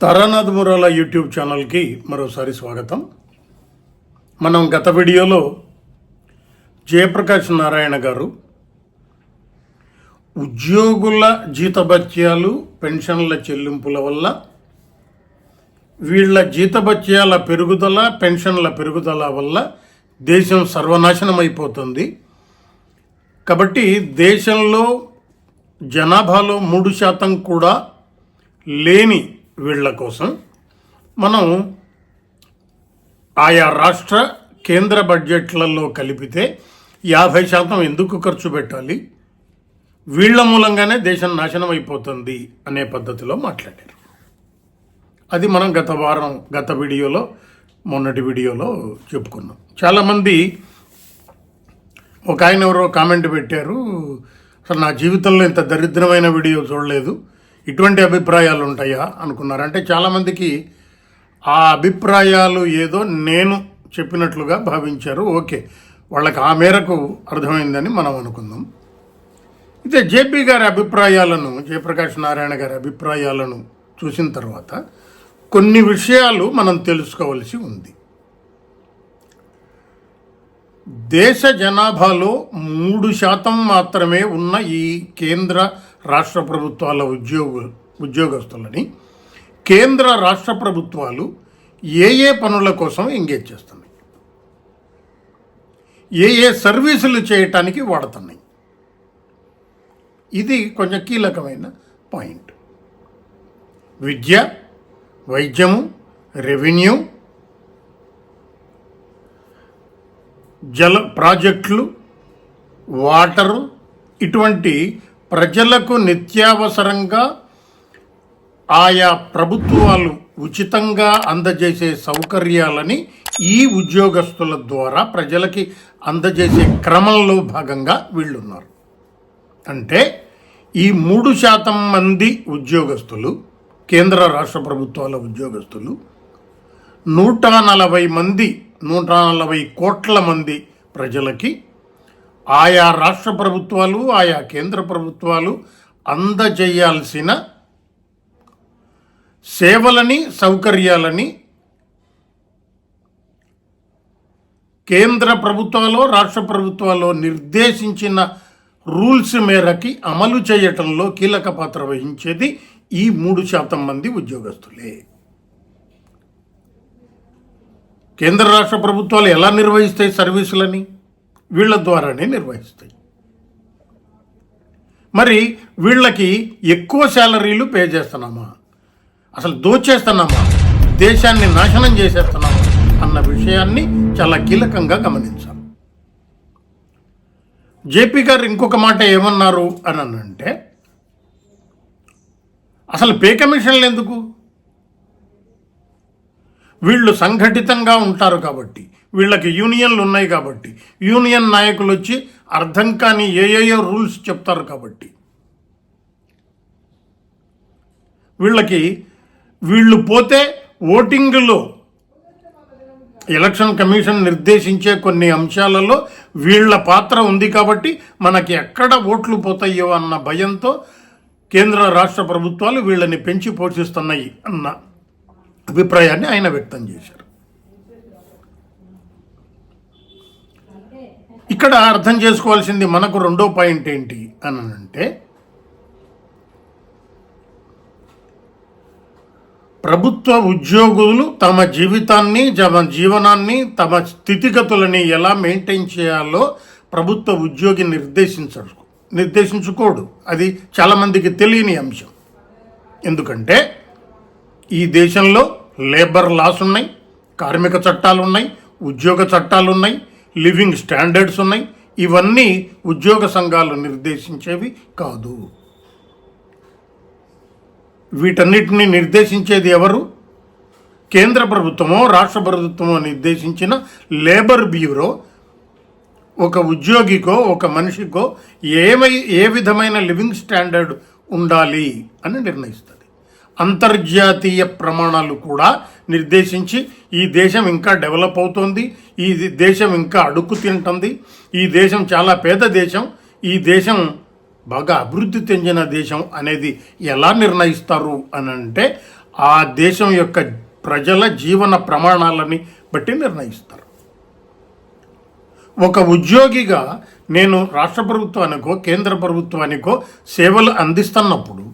Taranath Murala YouTube ఛానల్కి మరోసారి స్వాగతం. మనం గత వీడియోలో జయప్రకాష్ నారాయణ గారు ఉద్యోగుల జీతభత్యాలు పెన్షన్ల చెల్లింపుల వల్ల వీళ్ళ జీతభత్యాల పెరుగుదల పెన్షన్ల పెరుగుదల వల్ల దేశం సర్వనాశనం అయిపోతుంది కాబట్టి దేశంలో జనాభాలో మూడు శాతం కూడా లేని వీళ్ళ కోసం మనం ఆయా రాష్ట్ర కేంద్ర బడ్జెట్లలో కలిపితే యాభై శాతం ఎందుకు ఖర్చు పెట్టాలి? వీళ్ళ మూలంగానే దేశం నాశనం అయిపోతుంది అనే పద్ధతిలో మాట్లాడారు. అది మనం గత వారం గత వీడియోలో మొన్నటి వీడియోలో చెప్పుకున్నాం. చాలామంది ఒక ఆయన ఎవరో కామెంట్ పెట్టారు అసలు నా జీవితంలో ఇంత దరిద్రమైన వీడియో చూడలేదు. ఇటువంటి అభిప్రాయాలు ఉంటాయా అనుకున్నారు అంటే చాలామందికి ఆ అభిప్రాయాలు ఏదో నేను చెప్పినట్లుగా భావించారు. ఓకే. వాళ్ళకి ఆ మేరకు అర్థమైందని మనం అనుకుందాం. అయితే జేపీ గారి అభిప్రాయాలను జయప్రకాష్ నారాయణ గారి అభిప్రాయాలను చూసిన తర్వాత కొన్ని విషయాలు మనం తెలుసుకోవలసి ఉంది. దేశ జనాభాలో మూడు శాతం మాత్రమే ఉన్న ఈ కేంద్ర రాష్ట్ర ప్రభుత్వాల ఉద్యోగ ఉద్యోగస్తులని కేంద్ర రాష్ట్ర ప్రభుత్వాలు ఏ ఏ పనుల కోసం ఎంగేజ్ చేస్తున్నాయి? ఏ ఏ సర్వీసులు చేయటానికి వాడుతున్నాయి? ఇది కొంచెం కీలకమైన పాయింట్. విద్య వైద్యము రెవెన్యూ జల ప్రాజెక్టులు వాటరు ఇటువంటి ప్రజలకు నిత్యావసరంగా ఆయా ప్రభుత్వాలు ఉచితంగా అందజేసే సౌకర్యాలని ఈ ఉద్యోగస్తుల ద్వారా ప్రజలకి అందజేసే క్రమంలో భాగంగా వీళ్ళున్నారు. అంటే ఈ మూడు శాతం మంది ఉద్యోగస్తులు కేంద్ర రాష్ట్ర ప్రభుత్వాల ఉద్యోగస్తులు నూట నలభై మంది నూట నలభై కోట్ల మంది ప్రజలకి ఆయా రాష్ట్ర ప్రభుత్వాలు ఆయా కేంద్ర ప్రభుత్వాలు అందజేయాల్సిన సేవలని సౌకర్యాలని కేంద్ర ప్రభుత్వాలు రాష్ట్ర ప్రభుత్వాలు నిర్దేశించిన రూల్స్ మేరకి అమలు చేయటంలో కీలక పాత్ర వహించేది ఈ మూడు శాతం మంది ఉద్యోగస్తులే. కేంద్ర రాష్ట్ర ప్రభుత్వాలు ఎలా నిర్వహిస్తాయి సర్వీసులని? వీళ్ళ ద్వారానే నిర్వహిస్తాయి. మరి వీళ్ళకి ఎక్కువ శాలరీలు పే చేస్తున్నామా? అసలు దోచేస్తున్నామా? దేశాన్ని నాశనం చేసేస్తున్నామా? అన్న విషయాన్ని చాలా కీలకంగా గమనించాలి. జేపీ గారు ఇంకొక మాట ఏమన్నారు అని అంటే అసలు పే కమిషన్లు ఎందుకు? వీళ్ళు సంఘటితంగా ఉంటారు కాబట్టి వీళ్ళకి యూనియన్లు ఉన్నాయి కాబట్టి. యూనియన్ నాయకులు వచ్చి అర్థం కాని ఏయేయో రూల్స్ చెప్తారు కాబట్టి. వీళ్ళకి వీళ్ళు పోతే ఓటింగ్లో ఎలక్షన్ కమిషన్ నిర్దేశించే కొన్ని అంశాలలో వీళ్ళ పాత్ర ఉంది కాబట్టి మనకి ఎక్కడ ఓట్లు పోతాయో అన్న భయంతో కేంద్ర రాష్ట్ర ప్రభుత్వాలు వీళ్ళని పెంచి పోషిస్తున్నాయి అన్న అభిప్రాయాన్ని ఆయన వ్యక్తం చేశారు. ఇక్కడ అర్థం చేసుకోవాల్సింది మనకు రెండో పాయింట్ ఏంటి అని అంటే ప్రభుత్వ ఉద్యోగులు తమ జీవితాన్ని తమ జీవనాన్ని తమ స్థితిగతులని ఎలా మెయింటైన్ చేయాలో ప్రభుత్వ ఉద్యోగి నిర్దేశించడు నిర్దేశించుకోడు. అది చాలామందికి తెలియని అంశం. ఎందుకంటే ఈ దేశంలో లేబర్ లాస్ ఉన్నాయి కార్మిక చట్టాలు ఉన్నాయి ఉద్యోగ చట్టాలు ఉన్నాయి లివింగ్ స్టాండర్డ్స్ ఉన్నాయి. ఇవన్నీ ఉద్యోగ సంఘాలు నిర్దేశించేవి కాదు. వీటన్నిటిని నిర్దేశించేది ఎవరు? కేంద్ర ప్రభుత్వమో రాష్ట్ర ప్రభుత్వమో నిర్దేశించిన లేబర్ బ్యూరో ఒక ఉద్యోగికో ఒక మనిషికో ఏమై ఏ విధమైన లివింగ్ స్టాండర్డ్ ఉండాలి అని నిర్ణయిస్తారు. అంతర్జాతీయ ప్రమాణాలు కూడా నిర్దేశించి ఈ దేశం ఇంకా డెవలప్ అవుతోంది ఈ దేశం ఇంకా అడుక్కు తింటుంది ఈ దేశం చాలా పేద దేశం ఈ దేశం బాగా అభివృద్ధి చెందిన దేశం అనేది ఎలా నిర్ణయిస్తారు అని అంటే ఆ దేశం యొక్క ప్రజల జీవన ప్రమాణాలని బట్టి నిర్ణయిస్తారు. ఒక ఉద్యోగిగా నేను రాష్ట్ర ప్రభుత్వానికో కేంద్ర ప్రభుత్వానికో సేవలు అందిస్తున్నప్పుడు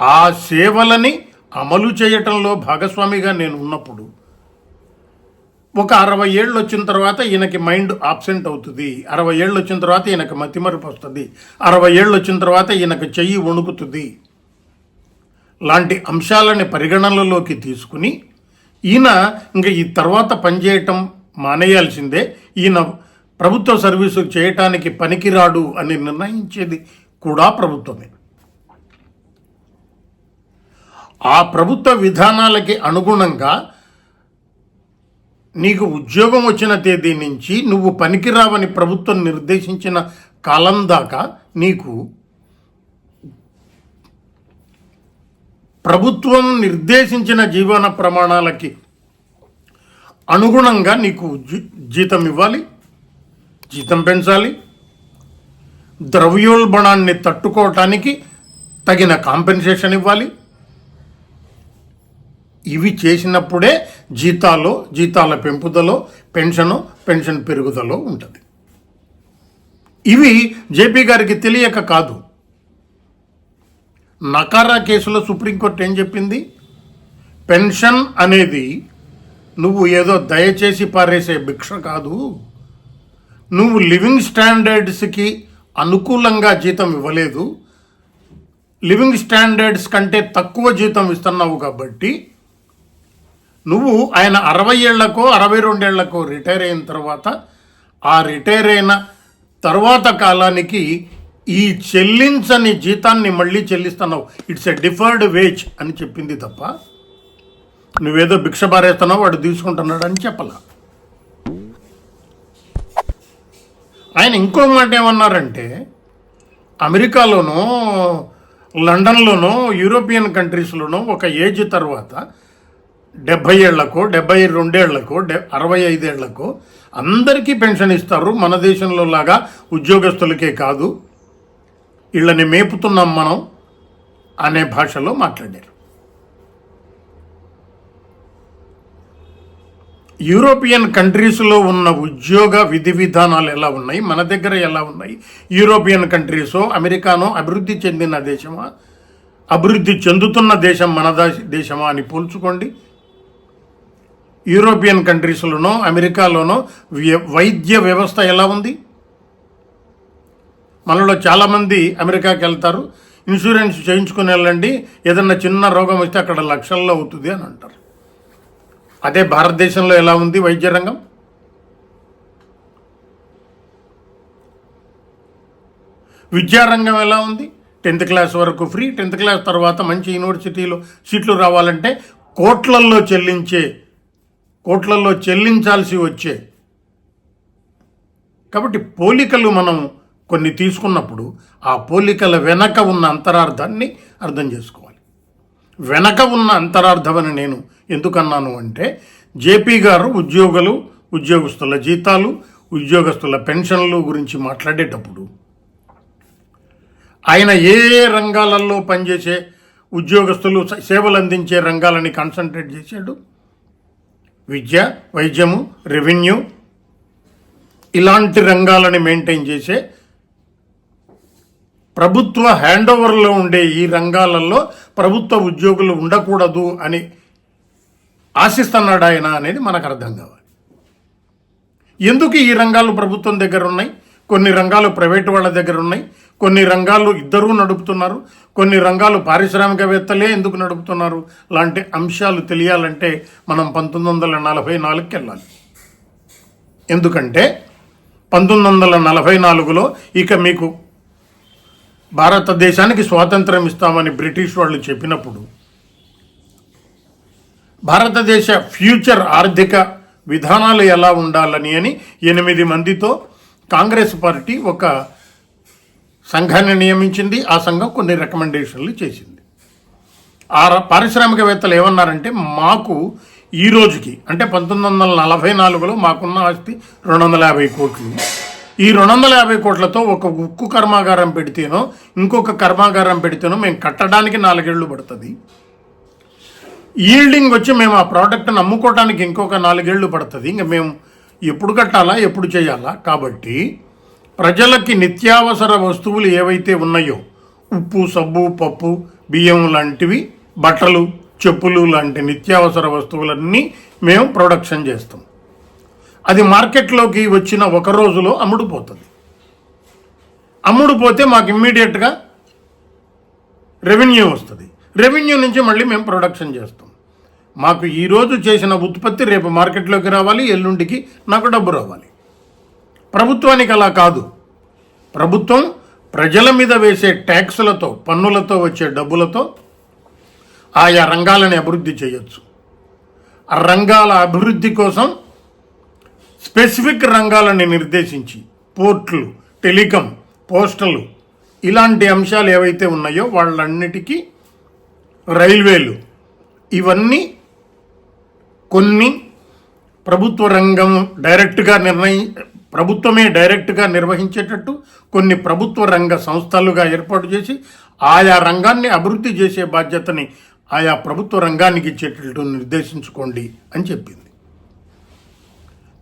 ఆ సేవలని అమలు చేయటంలో భాగస్వామిగా నేను ఉన్నప్పుడు ఒక అరవై ఏళ్ళు వచ్చిన తర్వాత ఈయనకి మైండ్ ఆబ్సెంట్ అవుతుంది. అరవై ఏళ్ళు వచ్చిన తర్వాత ఈయనకి మతిమరుపు వస్తుంది. అరవై ఏళ్ళు వచ్చిన తర్వాత ఈయనకు చెయ్యి వణుకుతుంది. లాంటి అంశాలని పరిగణనలోకి తీసుకుని ఈయన ఇంకా ఈ తర్వాత పనిచేయటం మానేయాల్సిందే. ఈయన ప్రభుత్వ సర్వీసు చేయటానికి పనికిరాడు అని నిర్ణయించేది కూడా ప్రభుత్వమే. ఆ ప్రభుత్వ విధానాలకి అనుగుణంగా నీకు ఉద్యోగం వచ్చిన తేదీ నుంచి నువ్వు పనికిరావని ప్రభుత్వం నిర్దేశించిన కాలం దాకా నీకు ప్రభుత్వం నిర్దేశించిన జీవన ప్రమాణాలకి అనుగుణంగా నీకు జీ- జీతం ఇవ్వాలి జీతం పెంచాలి ద్రవ్యోల్బణాన్ని తట్టుకోవటానికి తగిన కాంపెన్సేషన్ ఇవ్వాలి ఇవి చేసినప్పుడే జీతాలు జీతాల పెంపుదలో పెన్షను పెన్షన్ పెరుగుదలో ఉంటుంది. ఇవి జేపీ గారికి తెలియక కాదు. నకారా కేసులో సుప్రీంకోర్టు ఏం చెప్పింది? పెన్షన్ అనేది నువ్వు ఏదో దయచేసి పారేసే భిక్ష కాదు. నువ్వు లివింగ్ స్టాండర్డ్స్కి అనుకూలంగా జీతం ఇవ్వలేదు. లివింగ్ స్టాండర్డ్స్ కంటే తక్కువ జీతం ఇస్తున్నావు కాబట్టి నువ్వు ఆయన అరవై ఏళ్ళకో అరవై రెండేళ్ళకో రిటైర్ అయిన తర్వాత ఆ రిటైర్ అయిన తర్వాత కాలానికి ఈ చెల్లించని జీతాన్ని మళ్ళీ చెల్లిస్తున్నావు. ఇట్స్ ఎ డిఫర్డ్ వేజ్ అని చెప్పింది తప్ప నువ్వేదో భిక్ష బారేస్తున్నావు వాడు తీసుకుంటున్నాడు అని చెప్పలా. ఆయన ఇంకో మాట ఏమన్నారంటే అమెరికాలోనో లండన్లోనో యూరోపియన్ కంట్రీస్లోనో ఒక ఏజ్ తర్వాత డెబ్భై ఏళ్ళకో డెబ్బై రెండేళ్ళకో డె అరవై ఐదేళ్ళకో అందరికీ పెన్షన్ ఇస్తారు మన దేశంలో లాగా ఉద్యోగస్తులకే కాదు. వీళ్ళని మేపుతున్నాం మనం అనే భాషలో మాట్లాడారు. యూరోపియన్ కంట్రీస్లో ఉన్న ఉద్యోగ విధి విధానాలు ఎలా ఉన్నాయి? మన దగ్గర ఎలా ఉన్నాయి? యూరోపియన్ కంట్రీసో అమెరికానో అభివృద్ధి చెందిన దేశమా? అభివృద్ధి చెందుతున్న దేశం మన దేశమా అని పోల్చుకోండి. యూరోపియన్ కంట్రీస్లోనో అమెరికాలోనో వైద్య వ్యవస్థ ఎలా ఉంది? మనలో చాలామంది అమెరికాకి వెళ్తారు. ఇన్సూరెన్స్ చేయించుకుని వెళ్ళండి. ఏదన్నా చిన్న రోగం వస్తే అక్కడ లక్షల్లో అవుతుంది అని అంటారు. అదే భారతదేశంలో ఎలా ఉంది వైద్య రంగం? విద్యారంగం ఎలా ఉంది? టెన్త్ క్లాస్ వరకు ఫ్రీ. టెన్త్ క్లాస్ తర్వాత మంచి యూనివర్సిటీలో సీట్లు రావాలంటే కోట్లల్లో చెల్లించే కోట్లలో చెల్లించాల్సి వచ్చే. కాబట్టి పోలికలు మనం కొన్ని తీసుకున్నప్పుడు ఆ పోలికల వెనక ఉన్న అంతరార్థాన్ని అర్థం చేసుకోవాలి. వెనక ఉన్న అంతరార్థమని నేను ఎందుకన్నాను అంటే జేపీ గారు ఉద్యోగులు ఉద్యోగస్తుల జీతాలు ఉద్యోగస్తుల పెన్షన్లు గురించి మాట్లాడేటప్పుడు ఆయన ఏ ఏ రంగాలలో పనిచేసే ఉద్యోగస్తులు సేవలు అందించే రంగాలని కాన్సన్ట్రేట్ చేశాడు? విద్య వైద్యము రెవెన్యూ ఇలాంటి రంగాలని మెయింటైన్ చేసే ప్రభుత్వ హ్యాండ్ ఓవర్లో ఉండే ఈ రంగాలలో ప్రభుత్వ ఉద్యోగులు ఉండకూడదు అని ఆశిస్తున్నాడు ఆయన అనేది మనకు అర్థం కావాలి. ఎందుకు ఈ రంగాలు ప్రభుత్వం దగ్గర ఉన్నాయి? కొన్ని రంగాలు ప్రైవేటు వాళ్ళ దగ్గర ఉన్నాయి. కొన్ని రంగాలు ఇద్దరూ నడుపుతున్నారు. కొన్ని రంగాలు పారిశ్రామికవేత్తలే ఎందుకు నడుపుతున్నారు? లాంటి అంశాలు తెలియాలంటే మనం పంతొమ్మిది వందల నలభై నాలుగుకి వెళ్ళాలి. ఎందుకంటే పంతొమ్మిది వందల నలభై నాలుగులో ఇక మీకు భారతదేశానికి స్వాతంత్రం ఇస్తామని బ్రిటిష్ వాళ్ళు చెప్పినప్పుడు భారతదేశ ఫ్యూచర్ ఆర్థిక విధానాలు ఎలా ఉండాలని అని ఎనిమిది మందితో కాంగ్రెస్ పార్టీ ఒక సంఘాన్ని నియమించింది ఆ సంఘం కొన్ని రికమెండేషన్లు చేసింది. ఆ ర- పారిశ్రామికవేత్తలు ఏమన్నారంటే మాకు ఈ రోజుకి అంటే పంతొమ్మిది వందల నలభై నాలుగులో మాకున్న ఆస్తి రెండు వందల యాభై కోట్లు. ఈ రెండు వందల యాభై కోట్లతో ఒక ఉక్కు కర్మాగారం పెడితేనో ఇంకొక కర్మాగారం పెడితేనో మేము కట్టడానికి నాలుగేళ్ళు పడుతుంది. ఈల్డింగ్ వచ్చి మేము ఆ ప్రోడక్ట్ని అమ్ముకోవడానికి ఇంకొక నాలుగేళ్ళు పడుతుంది. ఇంకా మేము ఎప్పుడు కట్టాలా ఎప్పుడు చేయాలా? కాబట్టి ప్రజలకి నిత్యావసర వస్తువులు ఏవైతే ఉన్నాయో ఉప్పు సబ్బు పప్పు బియ్యం లాంటివి బట్టలు చెప్పులు లాంటి నిత్యావసర వస్తువులన్నీ మేము ప్రొడక్షన్ చేస్తాం. అది మార్కెట్లోకి వచ్చిన ఒక రోజులో అమ్ముడుపోతుంది. అమ్ముడుపోతే మాకు ఇమ్మీడియట్గా రెవెన్యూ వస్తుంది. రెవెన్యూ నుంచి మళ్ళీ మేము ప్రొడక్షన్ చేస్తాం. మాకు ఈరోజు చేసిన ఉత్పత్తి రేపు మార్కెట్లోకి రావాలి ఎల్లుండికి నాకు డబ్బు రావాలి. ప్రభుత్వానికి అలా కాదు. ప్రభుత్వం ప్రజల మీద వేసే ట్యాక్సులతో పన్నులతో వచ్చే డబ్బులతో ఆయా రంగాలని అభివృద్ధి చేయొచ్చు. ఆ రంగాల అభివృద్ధి కోసం స్పెసిఫిక్ రంగాలని నిర్దేశించి పోర్ట్లు టెలికాం పోస్టలు ఇలాంటి అంశాలు ఏవైతే ఉన్నాయో వాళ్ళన్నిటికీ రైల్వేలు ఇవన్నీ కొన్ని ప్రభుత్వ రంగం డైరెక్ట్గా నిర్ణయి ప్రభుత్వమే డైరెక్ట్గా నిర్వహించేటట్టు కొన్ని ప్రభుత్వ రంగ సంస్థలుగా ఏర్పాటు చేసి ఆయా రంగాన్ని అభివృద్ధి చేసే బాధ్యతని ఆయా ప్రభుత్వ రంగానికి ఇచ్చేటట్టు నిర్దేశించుకోండి అని చెప్పింది.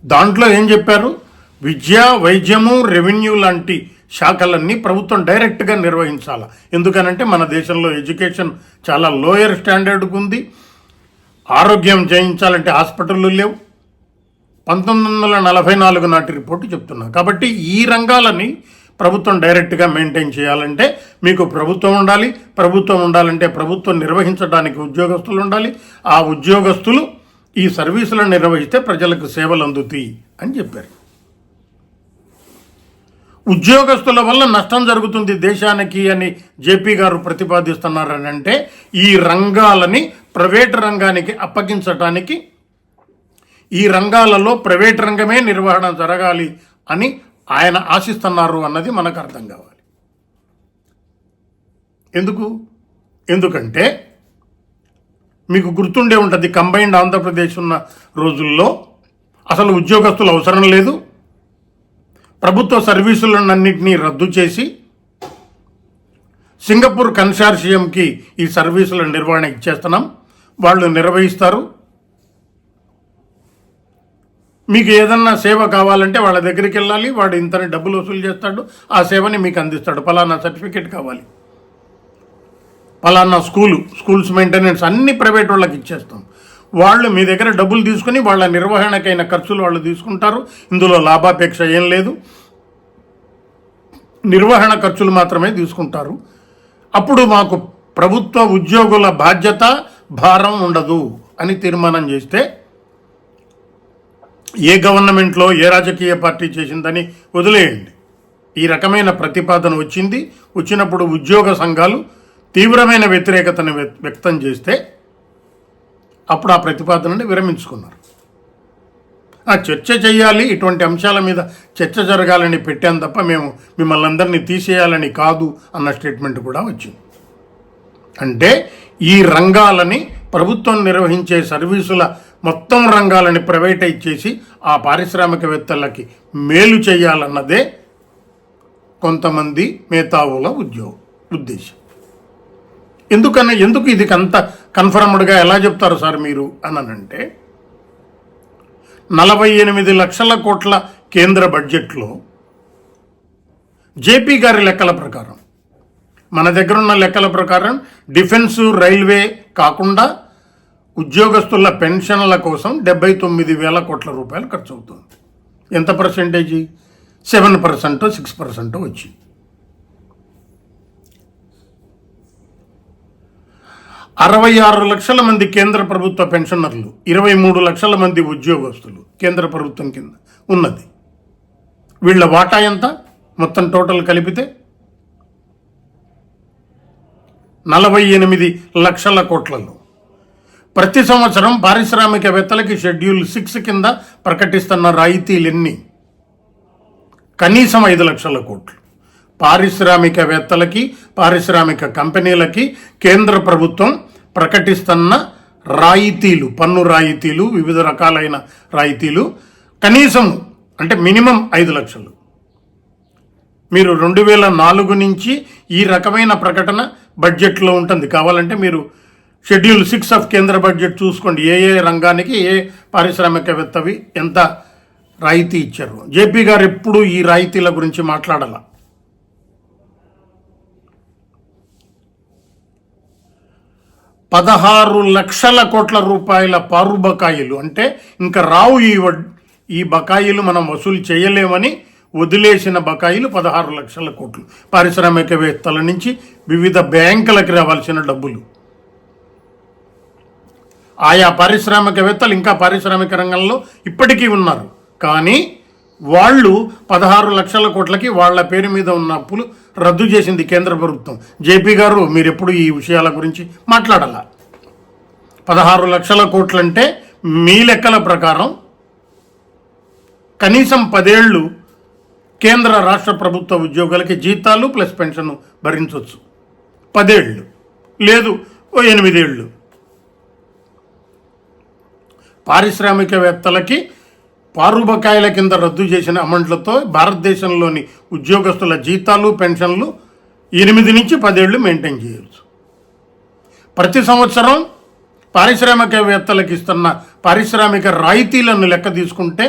దాంట్లో ఏం చెప్పారు? విద్య వైద్యము రెవెన్యూ లాంటి శాఖలన్నీ ప్రభుత్వం డైరెక్ట్గా నిర్వహించాలి? ఎందుకనంటే మన దేశంలో ఎడ్యుకేషన్ చాలా లోయర్ స్టాండర్డ్కు ఉంది. ఆరోగ్యం చేయించాలంటే హాస్పిటళ్ళు లేవు. పంతొమ్మిది వందల నలభై నాలుగు నాటి రిపోర్టు చెప్తున్నా. కాబట్టి ఈ రంగాలని ప్రభుత్వం డైరెక్ట్గా మెయింటైన్ చేయాలంటే మీకు ప్రభుత్వం ఉండాలి. ప్రభుత్వం ఉండాలంటే ప్రభుత్వం నిర్వహించడానికి ఉద్యోగస్తులు ఉండాలి. ఆ ఉద్యోగస్తులు ఈ సర్వీసులను నిర్వహిస్తే ప్రజలకు సేవలు అందుతాయి అని చెప్పారు. ఉద్యోగస్తుల వల్ల నష్టం జరుగుతుంది దేశానికి అని జేపీ గారు ప్రతిపాదిస్తున్నారని అంటే ఈ రంగాలని ప్రైవేట్ రంగానికి అప్పగించటానికి ఈ రంగాలలో ప్రైవేట్ రంగమే నిర్వహణ జరగాలి అని ఆయన ఆశిస్తున్నారు అన్నది మనకు అర్థం కావాలి. ఎందుకు? ఎందుకంటే మీకు గుర్తుండే ఉంటుంది కంబైన్డ్ ఆంధ్రప్రదేశ్ ఉన్న రోజుల్లో అసలు ఉద్యోగస్తులు అవసరం లేదు. ప్రభుత్వ సర్వీసులన్నింటినీ రద్దు చేసి సింగపూర్ కన్సార్షియంకి ఈ సర్వీసుల నిర్వహణ ఇచ్చేస్తున్నాం. వాళ్ళు నిర్వహిస్తారు. మీకు ఏదన్నా సేవ కావాలంటే వాళ్ళ దగ్గరికి వెళ్ళాలి వాడు ఇంతని డబ్బులు వసూలు చేస్తాడు ఆ సేవని మీకు అందిస్తాడు. పలానా సర్టిఫికేట్ కావాలి. పలానా స్కూలు స్కూల్స్ మెయింటెనెన్స్ అన్ని ప్రైవేట్ వాళ్ళకి ఇచ్చేస్తాం. వాళ్ళు మీ దగ్గర డబ్బులు తీసుకుని వాళ్ళ నిర్వహణకైన ఖర్చులు వాళ్ళు తీసుకుంటారు. ఇందులో లాభాపేక్ష ఏం లేదు. నిర్వహణ ఖర్చులు మాత్రమే తీసుకుంటారు. అప్పుడు మాకు ప్రభుత్వ ఉద్యోగుల బాధ్యత భారం ఉండదు అని తీర్మానం చేస్తే ఏ గవర్నమెంట్లో ఏ రాజకీయ పార్టీ చేసిందని వదిలేయండి. ఈ రకమైన ప్రతిపాదన వచ్చింది. వచ్చినప్పుడు ఉద్యోగ సంఘాలు తీవ్రమైన వ్యతిరేకతను వ్యక్- వ్యక్తం చేస్తే అప్పుడు ఆ ప్రతిపాదనని విరమించుకున్నారు. ఆ చర్చ చేయాలి ఇటువంటి అంశాల మీద చర్చ జరగాలని పెట్టాం తప్ప మేము మిమ్మల్ని అందరినీ తీసేయాలని కాదు అన్న స్టేట్మెంట్ కూడా వచ్చింది. అంటే ఈ రంగాలని ప్రభుత్వం నిర్వహించే సర్వీసుల మొత్తం రంగాలని ప్రైవేటైజ్ చేసి ఆ పారిశ్రామికవేత్తలకి మేలు చేయాలన్నదే కొంతమంది మేధావుల ఉద్యోగం ఉద్దేశం. ఎందుకన్నా ఎందుకు ఇది అంత కన్ఫర్మ్డ్గా ఎలా చెప్తారు సార్ మీరు అనంటే నలభై ఎనిమిది లక్షల కోట్ల కేంద్ర బడ్జెట్లో జేపీ గారి లెక్కల ప్రకారం మన దగ్గర ఉన్న లెక్కల ప్రకారం డిఫెన్స్ రైల్వే కాకుండా ఉద్యోగస్తుల పెన్షన్ల కోసం డెబ్బై తొమ్మిది వేల కోట్ల రూపాయలు ఖర్చు అవుతుంది ఎంత percentage seven percent six percent వచ్చి అరవై ఆరు లక్షల మంది కేంద్ర ప్రభుత్వ పెన్షనర్లు ఇరవై మూడు లక్షల మంది ఉద్యోగస్తులు కేంద్ర ప్రభుత్వం కింద ఉన్నది. వీళ్ళ వాటా ఎంత? మొత్తం టోటల్ కలిపితే నలభై ఎనిమిది లక్షల కోట్లలో. ప్రతి సంవత్సరం పారిశ్రామికవేత్తలకి షెడ్యూల్ సిక్స్ కింద ప్రకటిస్తున్న రాయితీలన్నీ? కనీసం ఐదు లక్షల కోట్లు. పారిశ్రామికవేత్తలకి పారిశ్రామిక కంపెనీలకి కేంద్ర ప్రభుత్వం ప్రకటిస్తున్న రాయితీలు పన్ను రాయితీలు వివిధ రకాలైన రాయితీలు కనీసం అంటే మినిమం ఐదు లక్షలు. మీరు రెండు వేల నాలుగు నుంచి ఈ రకమైన ప్రకటన బడ్జెట్లో ఉంటుంది. కావాలంటే మీరు షెడ్యూల్ సిక్స్ ఆఫ్ కేంద్ర బడ్జెట్ చూసుకోండి. ఏ ఏ రంగానికి ఏ పారిశ్రామికవేత్తవి ఎంత రాయితీ ఇచ్చారు. జేపీ గారు ఎప్పుడు ఈ రాయితీల గురించి మాట్లాడాల. పదహారు లక్షల కోట్ల రూపాయల పారు బకాయిలు. అంటే ఇంకా రావు ఈ వడ్- ఈ బకాయిలు మనం వసూలు చేయలేమని వదిలేసిన బకాయిలు పదహారు లక్షల కోట్లు. పారిశ్రామికవేత్తల నుంచి వివిధ బ్యాంకులకు రావాల్సిన డబ్బులు. ఆయా పారిశ్రామికవేత్తలు ఇంకా పారిశ్రామిక రంగంలో ఇప్పటికీ ఉన్నారు. కానీ వాళ్ళు పదహారు లక్షల కోట్లకి వాళ్ళ పేరు మీద ఉన్న అప్పులు రద్దు చేసింది కేంద్ర ప్రభుత్వం. జేపీ గారు మీరు ఎప్పుడు ఈ విషయాల గురించి మాట్లాడాల? పదహారు లక్షల కోట్లంటే మీ లెక్కల ప్రకారం కనీసం పదేళ్ళు కేంద్ర రాష్ట్ర ప్రభుత్వ ఉద్యోగులకి జీతాలు ప్లస్ పెన్షన్ భరించవచ్చు పదేళ్ళు. లేదు ఓ ఎనిమిదేళ్ళు. పారిశ్రామికవేత్తలకి పారుబకాయల కింద రద్దు చేసిన అమౌంట్లతో భారతదేశంలోని ఉద్యోగస్తుల జీతాలు పెన్షన్లు ఎనిమిది నుంచి పదేళ్ళు మెయింటైన్ చేయవచ్చు ప్రతి సంవత్సరం పారిశ్రామికవేత్తలకు ఇస్తున్న పారిశ్రామిక రాయితీలను లెక్క తీసుకుంటే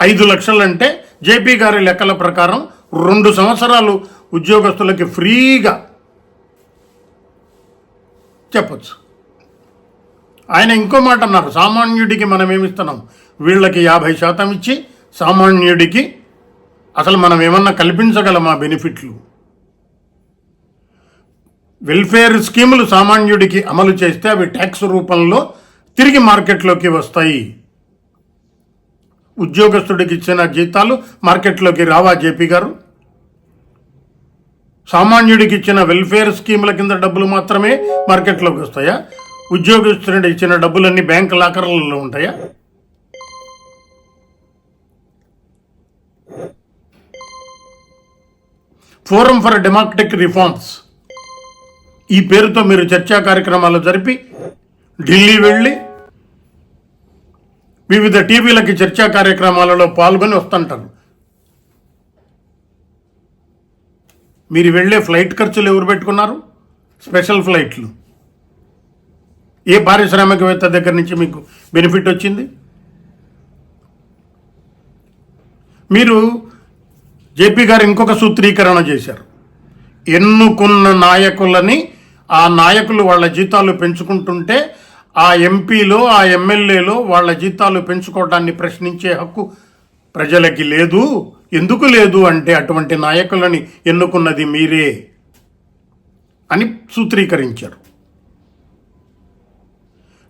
ఐదు లక్షలంటే జేపీ గారి లెక్కల ప్రకారం రెండు సంవత్సరాలు ఉద్యోగస్తులకి ఫ్రీగా చెప్పచ్చు. ఆయన ఇంకో మాట అన్నారు సామాన్యుడికి మనం ఏమిస్తున్నాం వీళ్ళకి యాభై శాతం ఇచ్చి సామాన్యుడికి అసలు మనం ఏమన్నా కల్పించగలమా బెనిఫిట్లు? వెల్ఫేర్ స్కీములు సామాన్యుడికి అమలు చేస్తే అవి ట్యాక్స్ రూపంలో తిరిగి మార్కెట్లోకి వస్తాయి. ఉద్యోగస్తుడికి ఇచ్చిన జీతాలు మార్కెట్లోకి రావా జేపీ గారు? సామాన్యుడికి ఇచ్చిన వెల్ఫేర్ స్కీముల కింద డబ్బులు మాత్రమే మార్కెట్లోకి వస్తాయా? ఉద్యోగస్తుడికి ఇచ్చిన డబ్బులన్నీ బ్యాంక్ లాకర్లలో ఉంటాయా? Forum for democratic reforms. ఈ పేరుతో మీరు చర్చా కార్యక్రమాలు జరిపి ఢిల్లీ వెళ్ళి వివిధ టీవీలకి చర్చా కార్యక్రమాలలో పాల్గొని వస్తుంటారు. మీరు వెళ్ళే ఫ్లైట్ ఖర్చులు ఎవరు పెట్టుకున్నారు? స్పెషల్ ఫ్లైట్లు. ఏ పారిశ్రామికవేత్త దగ్గర నుంచి మీకు బెనిఫిట్ వచ్చింది? మీరు జేపీ గారు ఇంకొక సూత్రీకరణ చేశారు. ఎన్నుకున్న నాయకులని ఆ నాయకులు వాళ్ళ జీతాలు పెంచుకుంటుంటే ఆ ఎంపీలో ఆ ఎమ్మెల్యేలో వాళ్ళ జీతాలు పెంచుకోవడాన్ని ప్రశ్నించే హక్కు ప్రజలకి లేదు. ఎందుకు లేదు అంటే అటువంటి నాయకులని ఎన్నుకున్నది మీరే అని సూత్రీకరించారు.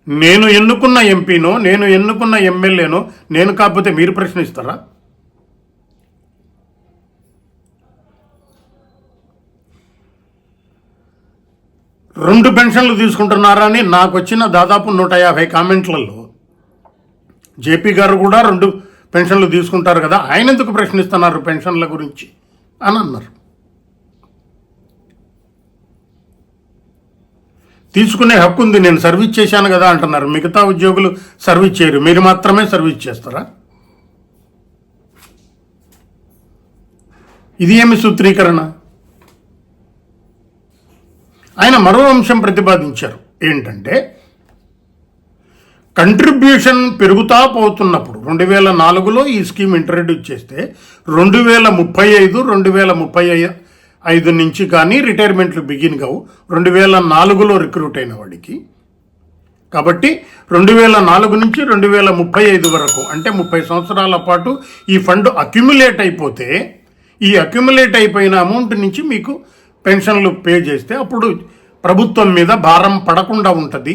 నేను ఎన్నుకున్న ఎంపీనో నేను ఎన్నుకున్న ఎమ్మెల్యేనో నేను కాకపోతే మీరు ప్రశ్నిస్తారా? రెండు పెన్షన్లు తీసుకుంటున్నారా అని నాకు వచ్చిన దాదాపు నూట యాభై కామెంట్లలో. జేపీ గారు కూడా రెండు పెన్షన్లు తీసుకుంటారు కదా ఆయన ఎందుకు ప్రశ్నిస్తున్నారు పెన్షన్ల గురించి అని అన్నారు. తీసుకునే హక్కు ఉంది నేను సర్వీస్ చేశాను కదా అంటున్నారు. మిగతా ఉద్యోగులు సర్వీస్ చేయరు మీరు మాత్రమే సర్వీస్ చేస్తారా? ఇది ఏమి సూత్రీకరణ ఆయన మరో అంశం ప్రతిపాదించారు. ఏంటంటే కంట్రిబ్యూషన్ పెరుగుతా పోతున్నప్పుడు రెండు వేల నాలుగులో ఈ స్కీమ్ ఇంట్రడ్యూస్ చేస్తే రెండు వేల ముప్పై ఐదు రెండు వేల ముప్పై ఐదు నుంచి కానీ రిటైర్మెంట్లు బిగిన్ కావు. రెండు వేల నాలుగులో రిక్రూట్ అయిన వాడికి. కాబట్టి రెండు వేల నాలుగు నుంచి రెండు వేల ముప్పై ఐదు వరకు అంటే ముప్పై సంవత్సరాల పాటు ఈ ఫండ్ అక్యుములేట్ అయిపోతే ఈ అక్యుములేట్ అయిపోయిన అమౌంట్ నుంచి మీకు పెన్షన్లు పే చేస్తే అప్పుడు ప్రభుత్వం మీద భారం పడకుండా ఉంటుంది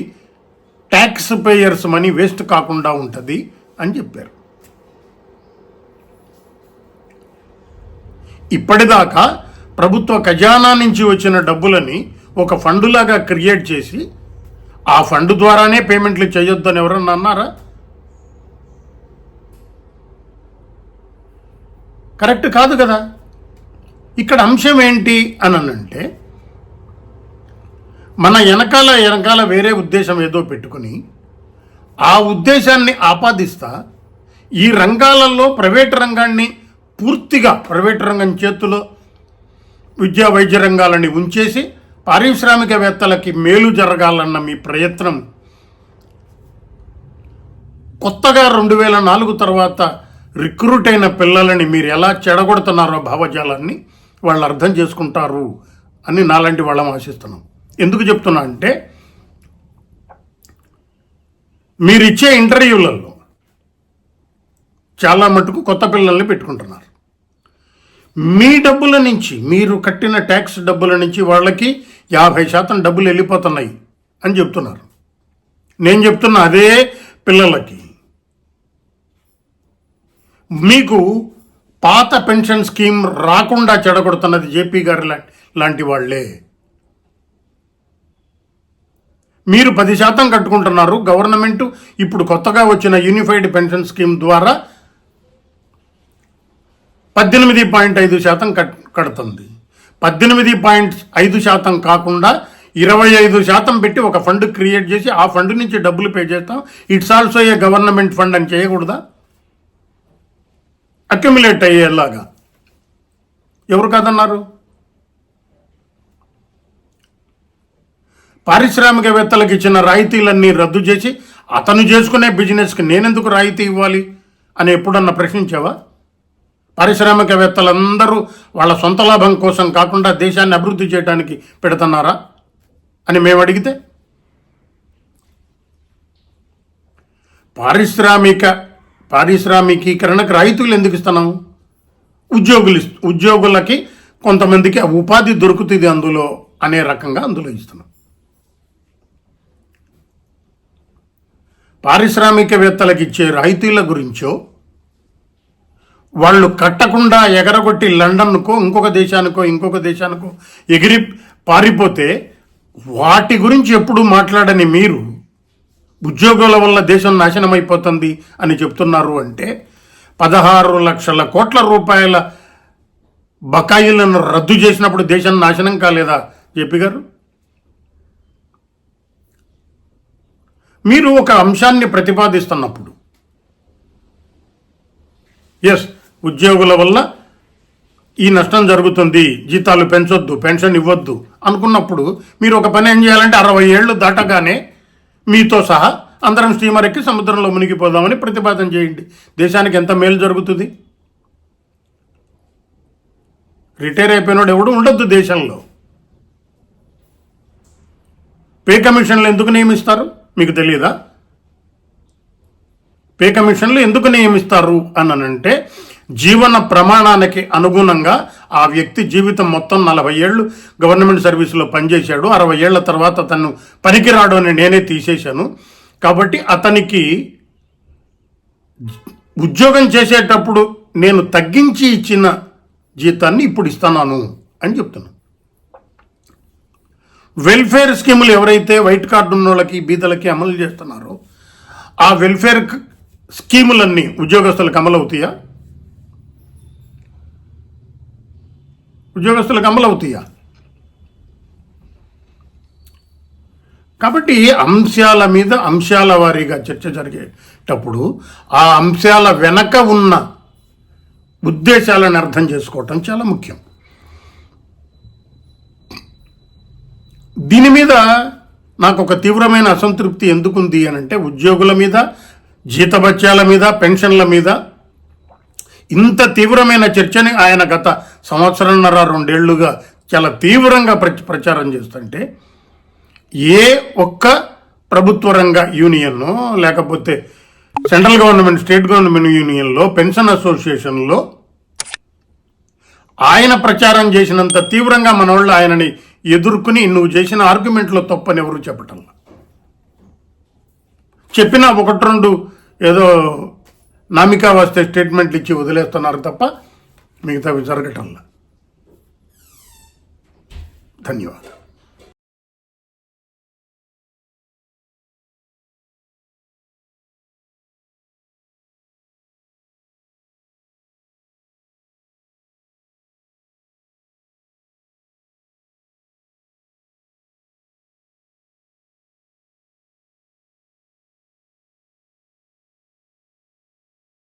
ట్యాక్స్ పేయర్స్ మనీ వేస్ట్ కాకుండా ఉంటుంది అని చెప్పారు. ఇప్పటిదాకా ప్రభుత్వ ఖజానా నుంచి వచ్చిన డబ్బులని ఒక ఫండులాగా క్రియేట్ చేసి ఆ ఫండ్ ద్వారానే పేమెంట్లు చేయొద్దని ఎవరన్నా అన్నారా? కరెక్ట్ కాదు కదా. ఇక్కడ అంశం ఏంటి అని అంటే మన వెనకాల వెనకాల వేరే ఉద్దేశం ఏదో పెట్టుకుని ఆ ఉద్దేశాన్ని ఆపాదిస్తా ఈ రంగాలలో ప్రైవేట్ రంగాన్ని పూర్తిగా ప్రైవేట్ రంగం చేతిలో విద్యా వైద్య రంగాలని ఉంచేసి పారిశ్రామికవేత్తలకి మేలు జరగాలన్న మీ ప్రయత్నం కొత్తగా రెండు వేల నాలుగు తర్వాత రిక్రూట్ అయిన పిల్లలని మీరు ఎలా చెడగొడుతున్నారో భావజాలాన్ని వాళ్ళు అర్థం చేసుకుంటారు అని నాలాంటి వాళ్ళం ఆశిస్తున్నాం. ఎందుకు చెప్తున్నా అంటే మీరు ఇచ్చే ఇంటర్వ్యూలలో చాలా మటుకు కొత్త పిల్లల్ని పెట్టుకుంటున్నారు. మీ డబ్బుల నుంచి మీరు కట్టిన ట్యాక్స్ డబ్బుల నుంచి వాళ్ళకి యాభై శాతం డబ్బులు వెళ్ళిపోతున్నాయి అని చెప్తున్నారు. నేను చెప్తున్న అదే పిల్లలకి. మీకు పాత పెన్షన్ స్కీమ్ రాకుండా చెడగొడుతున్నది జేపీ గారు లాంటి వాళ్ళే. మీరు పది శాతం కట్టుకుంటున్నారు. గవర్నమెంట్ ఇప్పుడు కొత్తగా వచ్చిన యూనిఫైడ్ పెన్షన్ స్కీమ్ ద్వారా పద్దెనిమిది పాయింట్ ఐదు శాతం కట్ కడుతుంది. పద్దెనిమిది పాయింట్ ఐదు శాతం కాకుండా ఇరవై ఐదు శాతం పెట్టి ఒక ఫండ్ క్రియేట్ చేసి ఆ ఫండ్ నుంచి డబ్బులు పే చేస్తాం. It's also a government fund అని చేయకూడదా? అక్యుములేట్ అయ్యేలాగా. ఎవరు కాదన్నారు? పారిశ్రామికవేత్తలకు ఇచ్చిన రాయితీలన్నీ రద్దు చేసి అతను చేసుకునే బిజినెస్కి నేనెందుకు రాయితీ ఇవ్వాలి అని ఎప్పుడన్నా ప్రశ్నించావా? పారిశ్రామికవేత్తలందరూ వాళ్ళ సొంత లాభం కోసం కాకుండా దేశాన్ని అభివృద్ధి చేయడానికి పెడుతున్నారా అని మేము అడిగితే పారిశ్రామిక పారిశ్రామికీకరణకు రాయితీలు ఎందుకు ఇస్తున్నాం ఉద్యోగులు ఇస్తు- ఉద్యోగులకి కొంతమందికి ఉపాధి దొరుకుతుంది అందులో అనే రకంగా అందులో ఇస్తున్నాం. పారిశ్రామికవేత్తలకు ఇచ్చే రాయితీల గురించో వాళ్ళు కట్టకుండా ఎగరగొట్టి లండన్కో ఇంకొక దేశానికో ఇంకొక దేశానికో ఎగిరి పారిపోతే వాటి గురించి ఎప్పుడు మాట్లాడని మీరు ఉద్యోగుల వల్ల దేశం నాశనం అయిపోతుంది అని చెప్తున్నారు అంటే పదహారు లక్షల కోట్ల రూపాయల బకాయిలను రద్దు చేసినప్పుడు దేశం నాశనం కాలేదా జేపీ గారు? మీరు ఒక అంశాన్ని ప్రతిపాదిస్తున్నప్పుడు. ఎస్ ఉద్యోగుల వల్ల ఈ నష్టం జరుగుతుంది జీతాలు పెంచొద్దు పెన్షన్ ఇవ్వద్దు అనుకున్నప్పుడు మీరు ఒక పని ఏం చేయాలంటే అరవై ఏళ్ళు దాటగానే మీతో సహా అందరం స్టీమర్ ఎక్కి సముద్రంలో మునిగిపోదామని ప్రతిపాదన చేయండి. దేశానికి ఎంత మేలు జరుగుతుంది? రిటైర్ అయిపోయినోడు ఎవడు ఉండొద్దు దేశంలో. పే కమిషన్లు ఎందుకు నియమిస్తారు? మీకు తెలియదా పే కమిషన్లు ఎందుకు నియమిస్తారు అని అంటే జీవన ప్రమాణానికి అనుగుణంగా ఆ వ్యక్తి జీవితం మొత్తం నలభై ఏళ్ళు గవర్నమెంట్ సర్వీసులో పనిచేశాడు. అరవై ఏళ్ళ తర్వాత తను పనికిరాడు అని నేనే తీసేశాను. కాబట్టి అతనికి ఉద్యోగం చేసేటప్పుడు నేను తగ్గించి ఇచ్చిన జీతాన్ని ఇప్పుడు ఇస్తున్నాను అని చెప్తున్నాను. వెల్ఫేర్ స్కీములు ఎవరైతే వైట్ కార్డు ఉన్న వాళ్ళకి బీదలకి అమలు చేస్తున్నారో ఆ వెల్ఫేర్ స్కీములన్నీ ఉద్యోగస్తులకు అమలవుతాయా? ఉద్యోగస్తులకు అమలవుతాయా? కాబట్టి అంశాల మీద అంశాల వారీగా చర్చ జరిగేటప్పుడు ఆ అంశాల వెనక ఉన్న ఉద్దేశాలను అర్థం చేసుకోవటం చాలా ముఖ్యం. దీని మీద నాకు ఒక తీవ్రమైన అసంతృప్తి ఎందుకుంది అని అంటే ఉద్యోగుల మీద జీతభత్యాల మీద పెన్షన్ల మీద ఇంత తీవ్రమైన చర్చని ఆయన గత సంవత్సరంన్నర రెండేళ్ళుగా చాలా తీవ్రంగా ప్ర- ప్రచారం చేస్తుంటే ఏ ఒక్క ప్రభుత్వ రంగ యూనియన్ను లేకపోతే సెంట్రల్ గవర్నమెంట్ స్టేట్ గవర్నమెంట్ యూనియన్లో పెన్షన్ అసోసియేషన్లో ఆయన ప్రచారం చేసినంత తీవ్రంగా మనోళ్ళు ఆయనని ఎదుర్కొని నువ్వు చేసిన ఆర్గ్యుమెంట్లో తప్పని ఎవరు చెప్పటం చెప్పిన ఒకటి రెండు ఏదో నామికా వస్తే స్టేట్మెంట్లు ఇచ్చి వదిలేస్తున్నారు తప్ప మిగతావి జరగటంలా ధన్యవాదాలు.